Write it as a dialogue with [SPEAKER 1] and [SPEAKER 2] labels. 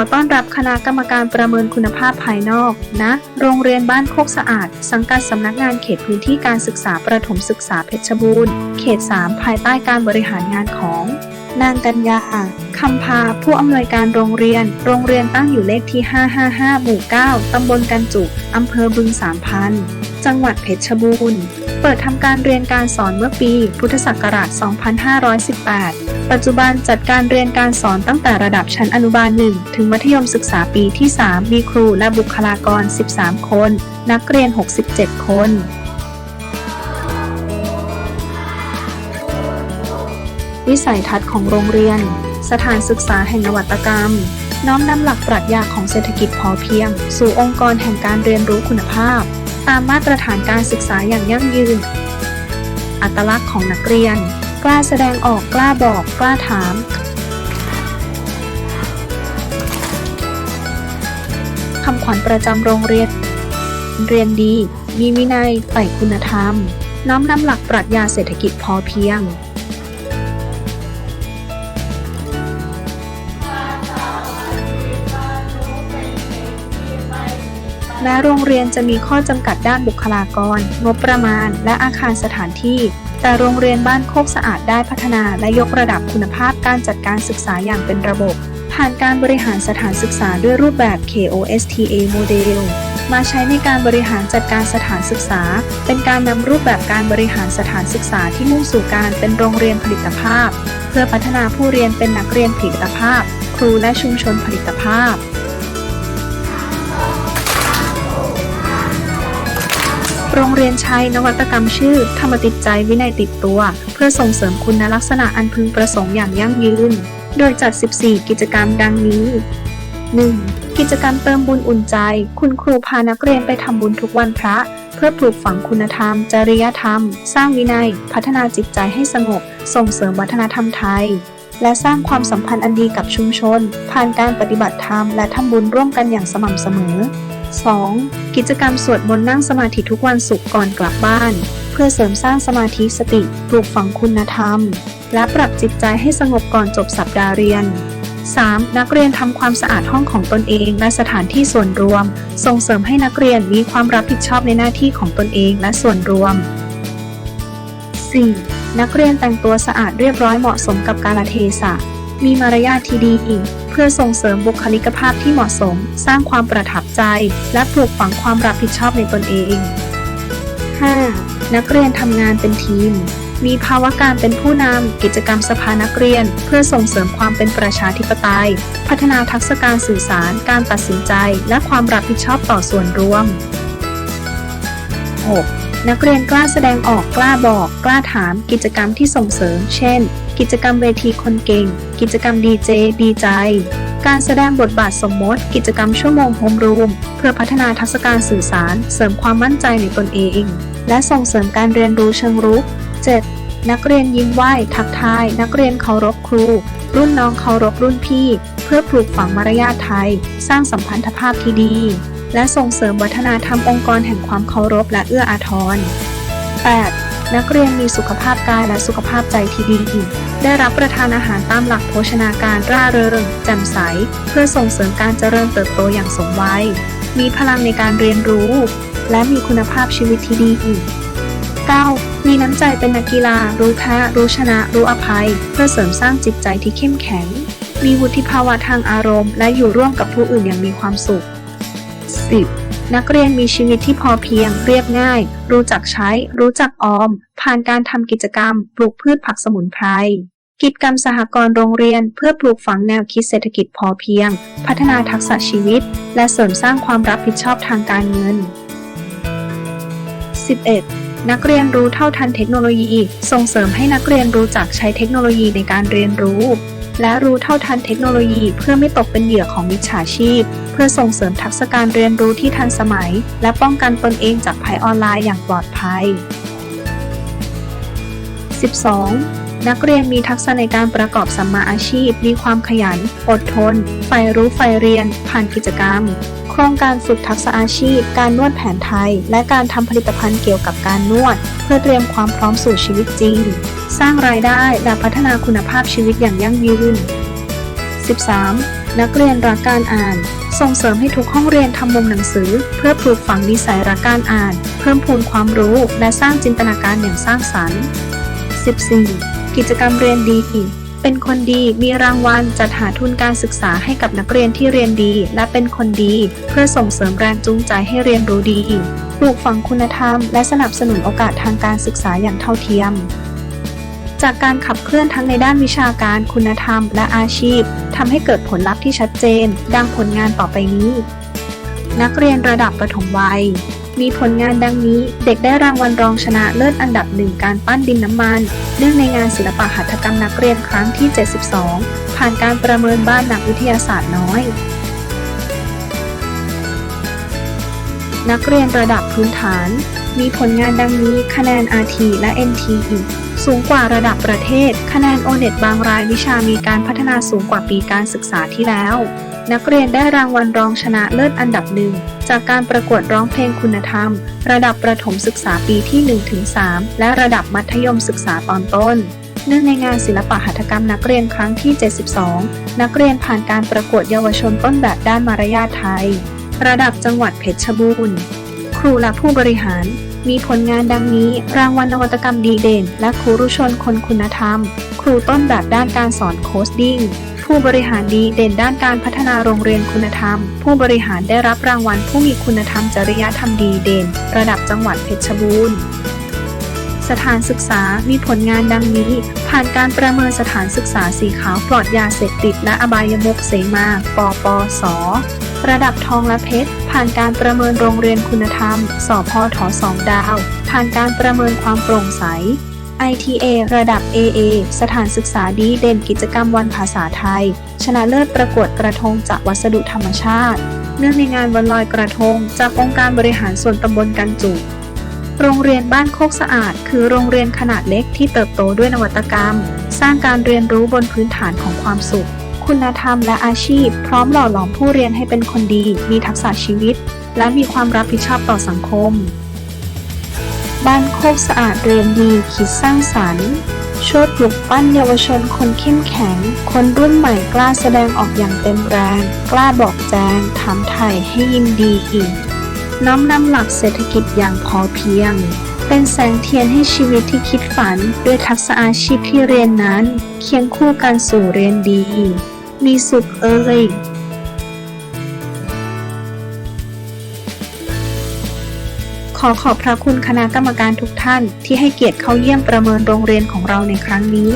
[SPEAKER 1] อต้อนรับคณะกรรมการประเมินคุณภาพภายนอกณนะโรงเรียนบ้านโคกสะอาด สังกัดสำนักงานเขตพื้นที่การศึกษาประถมศึกษาเพชรบูรณ์ เขต 3 ภายใต้การบริหารงานของ นางกัญญาคำพา ผู้อำนวยการโรงเรียน โรงเรียนตั้งอยู่เลขที่ 555 หมู่ 9 ตำบลกันจุกอำเภอบึงสามพัน จังหวัดเพชรบูรณ์ เปิดทำการเรียนการสอนเมื่อปี พุทธศักราช 2518 ปัจจุบันจัดการเรียนการสอนตั้งแต่ระดับชั้นอนุบาล 1 ถึงมัธยมศึกษาปีที่ 3 มีครูและบุคลากร 13 คน นักเรียน 67 คนวิสัยทัศน์ของโรงเรียน สถานศึกษาแห่งนวัตกรรม น้อมนำหลักปรัชญาของเศรษฐกิจพอเพียง สู่องค์กรแห่งการเรียนรู้คุณภาพ ตามมาตรฐานการศึกษาอย่างยั่งยืน อัตลักษณ์ของนักเรียน กล้าแสดงออกกล้าบอกกล้าถาม คำขวัญประจำโรงเรียน เรียนดี มีวินัยใฝ่คุณธรรม น้อมนำหลักปรัชญาเศรษฐกิจพอเพียง แม้โรงเรียนจะมีข้อจำกัดด้านบุคลากร งบประมาณ และอาคารสถานที่ แต่โรงเรียนบ้านโคกสะอาดได้พัฒนาและยกระดับคุณภาพการจัดการศึกษาอย่างเป็นระบบ ผ่านการบริหารสถานศึกษาด้วยรูปแบบ KOSTA โมเดลมาใช้ในการบริหารจัดการสถานศึกษา เป็นการนำรูปแบบการบริหารสถานศึกษาที่มุ่งสู่การเป็นโรงเรียนผลิตภาพ เพื่อพัฒนาผู้เรียนเป็นนักเรียนผลิตภาพ ครูและชุมชนผลิตภาพ โรงเรียนใช้นวัตกรรมชื่อ ธรรมติดใจวินัยติดตัว เพื่อส่งเสริมคุณลักษณะอันพึงประสงค์อย่างยั่งยืน โดยจัด 14 กิจกรรมดังนี้ 1. กิจกรรมเติมบุญอุ่นใจ คุณครูพานักเรียนไปทำบุญทุกวันพระ เพื่อปลูกฝังคุณธรรม จริยธรรม สร้างวินัย พัฒนาจิตใจให้สงบ ส่งเสริมวัฒนธรรมไทย และสร้างความสัมพันธ์อันดีกับชุมชน ผ่านการปฏิบัติธรรมและทำบุญร่วมกันอย่างสม่ำเสมอ 2. กิจกรรมสวดมนต์นั่งสมาธิทุกวันศุกร์ก่อนกลับบ้าน เพื่อเสริมสร้างสมาธิสติปลูกฝังคุณธรรม และปรับจิตใจให้สงบก่อนจบสัปดาห์เรียน 3. นักเรียนทำความสะอาดห้องของตนเองและสถานที่ส่วนรวม ส่งเสริมให้นักเรียนมีความรับผิดชอบในหน้าที่ของตนเองและส่วนรวม 4. นักเรียนแต่งตัวสะอาดเรียบร้อยเหมาะสมกับกาลเทศะ มีมารยาทที่ดี เพื่อส่งเสริมบุคลิกภาพที่เหมาะสม สร้างความประทับใจ และปลูกฝังความรับผิดชอบในตนเอง 5. นักเรียนทำงานเป็นทีม มีภาวะการเป็นผู้นำกิจกรรมสภานักเรียน เพื่อส่งเสริมความเป็นประชาธิปไตย พัฒนาทักษะการสื่อสาร การตัดสินใจ และความรับผิดชอบต่อส่วนรวม 6. นักเรียนกล้าแสดงออกกล้าบอก กล้าถามกิจกรรมที่ส่งเสริม เช่น กิจกรรมเวทีคนเก่ง กิจกรรมดีเจดีใจ การแสดงบทบาทสมมติ กิจกรรมชั่วโมงโฮมรูม เพื่อพัฒนาทักษะการสื่อสาร เสริมความมั่นใจในตนเอง และส่งเสริมการเรียนรู้เชิงรุก 7. นักเรียนยิ้มไหว้ทักทาย นักเรียนเคารพครู รุ่นน้องเคารพรุ่นพี่ เพื่อปลูกฝังมารยาทไทย สร้างสัมพันธภาพที่ดี และส่งเสริมวัฒนธรรมองค์กรแห่งความเคารพและเอื้ออาทร 8. นักเรียนมีสุขภาพกายและสุขภาพใจที่ดี ได้รับประทานอาหารตามหลักโภชนาการร่าเริงแจ่มใส เพื่อส่งเสริมการเจริญเติบโตอย่างสมวัย มีพลังในการเรียนรู้ และมีคุณภาพชีวิตที่ดี 9. มีน้ำใจเป็นนักกีฬา รู้แพ้รู้ชนะ รู้อภัย เพื่อเสริมสร้างจิตใจที่เข้มแข็ง มีวุฒิภาวะทางอารมณ์ และอยู่ร่วมกับผู้อื่นอย่างมีความสุข 10. นักเรียนมีชีวิตที่พอเพียง เรียบง่าย รู้จักใช้ รู้จักออม ผ่านการทำกิจกรรม ปลูกพืชผักสมุนไพร กิจกรรมสหกรณ์โรงเรียนเพื่อปลูกฝังแนวคิดเศรษฐกิจพอเพียง พัฒนาทักษะชีวิต และเสริมสร้างความรับผิดชอบทางการเงิน 11. นักเรียนรู้เท่าทันเทคโนโลยี ส่งเสริมให้นักเรียนรู้จักใช้เทคโนโลยีในการเรียนรู้ และรู้เท่าทันเทคโนโลยีเพื่อไม่ตกเป็นเหยื่อของมิจฉาชีพ เพื่อส่งเสริมทักษะการเรียนรู้ที่ทันสมัย และป้องกันตนเองจากภัยออนไลน์อย่างปลอดภัย 12. นักเรียนมีทักษะในการประกอบสัมมาอาชีพ มีความขยัน อดทน ใฝ่รู้ใฝ่เรียน ผ่านกิจกรรม ครงการฝึกทักษะอาชีพ การนวดแผนไทย และการทำผลิตภัณฑ์เกี่ยวกับการนวด เพื่อเตรียมความพร้อมสู่ชีวิตจริง สร้างรายได้และพัฒนาคุณภาพชีวิตอย่างยั่งยืน 13. นักเรียนรักการอ่าน ส่งเสริมให้ทุกห้องเรียนทำมุมหนังสือ เพื่อปลูกฝังนิสัยรักการอ่าน เพิ่มพูนความรู้ และสร้างจินตนาการอย่างสร้างสรรค์ 14. กิจกรรมเรียนดี เป็นคนดีมีรางวัลจัดหาทุนการศึกษาให้กับนักเรียนที่เรียนดี และเป็นคนดี เพื่อส่งเสริมแรงจูงใจให้เรียนรู้ดี ปลูกฝังคุณธรรม และสนับสนุนโอกาสทางการศึกษาอย่างเท่าเทียม จากการขับเคลื่อนทั้งในด้านวิชาการคุณธรรม และอาชีพทำให้เกิดผลลัพธ์ที่ชัดเจน ดังผลงานต่อไปนี้ นักเรียนระดับประถมวัย มีผลงานดังนี้ เด็กได้รางวัลรองชนะเลิศอันดับหนึ่งการปั้นดินน้ำมัน เนื่องในงานศิลปะหัตถกรรมนักเรียนครั้งที่ 72 ผ่านการประเมินบ้านนักวิทยาศาสตร์น้อย นักเรียนระดับพื้นฐาน มีผลงานดังนี้คะแนน RT และ NT สูงกว่าระดับประเทศ คะแนน O-NET บางรายวิชามีการพัฒนาสูงกว่าปีการศึกษาที่แล้ว นักเรียนได้รางวัลรองชนะเลิศอันดับหนึ่งจากการประกวดร้องเพลงคุณธรรม ระดับประถมศึกษาปีที่ 1-3 และระดับมัธยมศึกษาตอนต้น เนื่องในงานศิลปะหัตถกรรมนักเรียนครั้งที่ 72 นักเรียนผ่านการประกวดเยาวชนต้นแบบด้านมารยาทไทย ระดับจังหวัดเพชรบูรณ์ ครูและผู้บริหารมีผลงานดังนี้ รางวัลนวัตกรรมดีเด่น และครูรุชนคนคุณธรรม ครูต้นแบบด้านการสอนโคชดิ้ง ผู้บริหารดีเด่นด้านการพัฒนาโรงเรียนคุณธรรม ผู้บริหารได้รับรางวัลผู้มีคุณธรรมจริยธรรมดีเด่น ระดับจังหวัดเพชรบูรณ์สถานศึกษา มีผลงานดังนี้ ผ่านการประเมินสถานศึกษาสีขาวปลอดยาเสพติดและอบายมุกเสมา ปปส ระดับทองและเพชร ผ่านการประเมินโรงเรียนคุณธรรม สพทสองดาว ผ่านการประเมินความโปร่งใส ITA ระดับ AA สถานศึกษาดีเด่นกิจกรรมวันภาษาไทย ชนะเลิศประกวดกระทงจากวัสดุธรรมชาติ เนื่องในงานวันลอยกระทง จากองค์การบริหารส่วนตำบลกันจุโรงเรียนบ้านโคกสะอาด คือโรงเรียนขนาดเล็กที่เติบโตด้วยนวัตกรรม สร้างการเรียนรู้บนพื้นฐานของความสุข คุณธรรมและอาชีพ พร้อมหล่อหลอมผู้เรียนให้เป็นคนดี มีทักษะชีวิต และมีความรับผิดชอบต่อสังคม บ้านโคกสะอาดเรียนดีคิดสร้างสรรค์ช่วยปลุกปั้นเยาวชนคนเข้มแข็ง คนรุ่นใหม่กล้าแสดงออกอย่างเต็มแรง กล้าบอกแจงถามไถ่ให้ยินดีอีก น้อมนำหลักเศรษฐกิจอย่างพอเพียง เป็นแสงเทียนให้ชีวิตที่คิดฝัน ด้วยทักษะอาชีพที่เรียนนั้น เคียงคู่กันสู่เรียนดี มีสุขเอ่ย ขอขอบพระคุณคณะกรรมการทุกท่านที่ให้เกียรติเข้าเยี่ยมประเมินโรงเรียนของเราในครั้งนี้